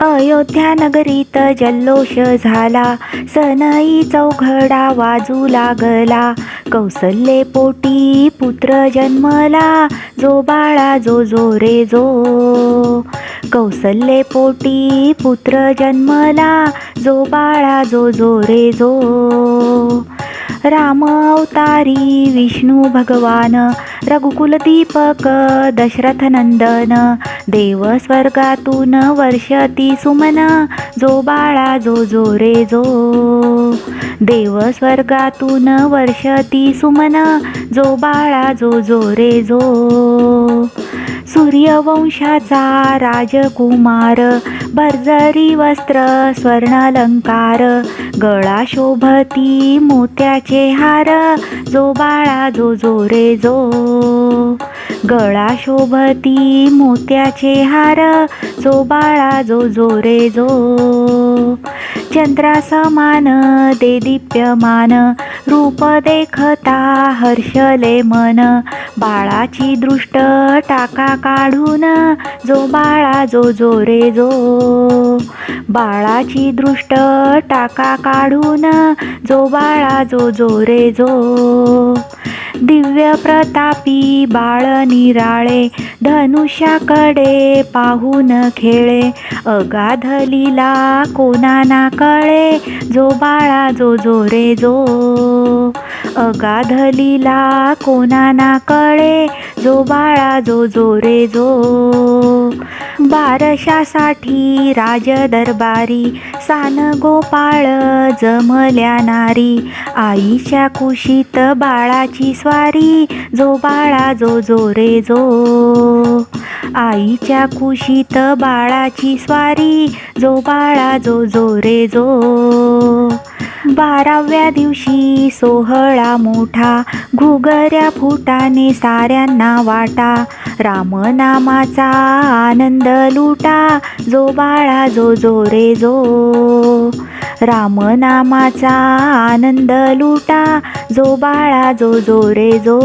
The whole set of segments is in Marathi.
अयोध्या नगरीत जल्लोष झाला. सनई चौघडा वाजू लागला. कौसल्ये पोटी पुत्र जन्मला. जो बाळा जो जो रे जो. कौसल्ये पोटी पुत्र जन्मला. जो बाळा जो जो रे जो. राम अवतारी विष्णू भगवान रघुकुल दीपक दशरथ नंदन देव स्वर्गातून वर्षती सुमन जो बाळा जो जो रे जो देव स्वर्गातून वर्षती सुमन जो बाळा जो जो रे जो सूर्यवंशाचा राजकुमार भरजरी वस्त्र स्वर्णालंकार गळा शोभती मोत्याचे हार जो बाळा जो जो रे जो. गळा शोभती मोत्याचे हार जो बाळा जो जो रे जो. चंद्रासमान दे दीप्यमान रूप देखता हर्षले मन. बाळाची दृष्ट टाका काढून जो बाळा जो जो रे जो. बाळाची दृष्ट टाका काढून जो बाळा जो जो रे जो. दिव्य प्रतापी बाळ निराळे धनुष्याकडे पाहून खेळे. अगाध लिला कोणा ना कळे जो बाळा जो जो रे जो. अगाध लिला कोणा ना कळे जो बाळा जो जो रे जो. बारशासाठी राजदरबारी सान गोपाळ जमल्या नारी. आईच्या कुशीत बाळाची स्वारी जो बाळा जो जो रे जो. आईच्या कुशीत बाळाची स्वारी जो बाळा जो जो रे जो. बाराव्या दिवशी सोहळा मोठा घुगऱ्या फुटाने साऱ्यांना वाटा. रामनामाचा आनंद लुटा जो बाळा जो जो रे जो. रामनामाचा आनंद लुटा जो बाळा जो जो रे जो.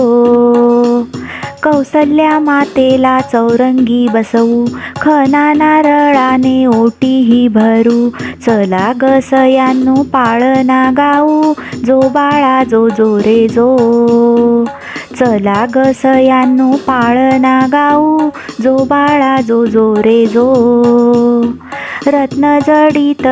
कौसल्या मातेला चौरंगी बसवू खना नारळाने ओटीही भरू. चला गसयांनो पाळना पाळणा गाऊ जो बाळा जो जो रे जो. चला ग सयांनो पाळणा गाऊ जो बाळा जो जो रे जो. रत्न जडित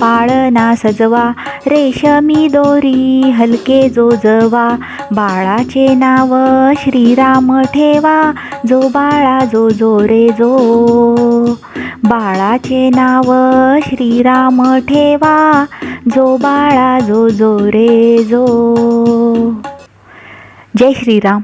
पाळणा सजवा रेशमी दोरी हलके जो जवा. बाळाचे नाव श्रीराम ठेवा जो बाळा जो जो रे जो. बाळाचे नाव श्रीराम ठेवा जो बाळा जो जो रे जो. जय श्रीराम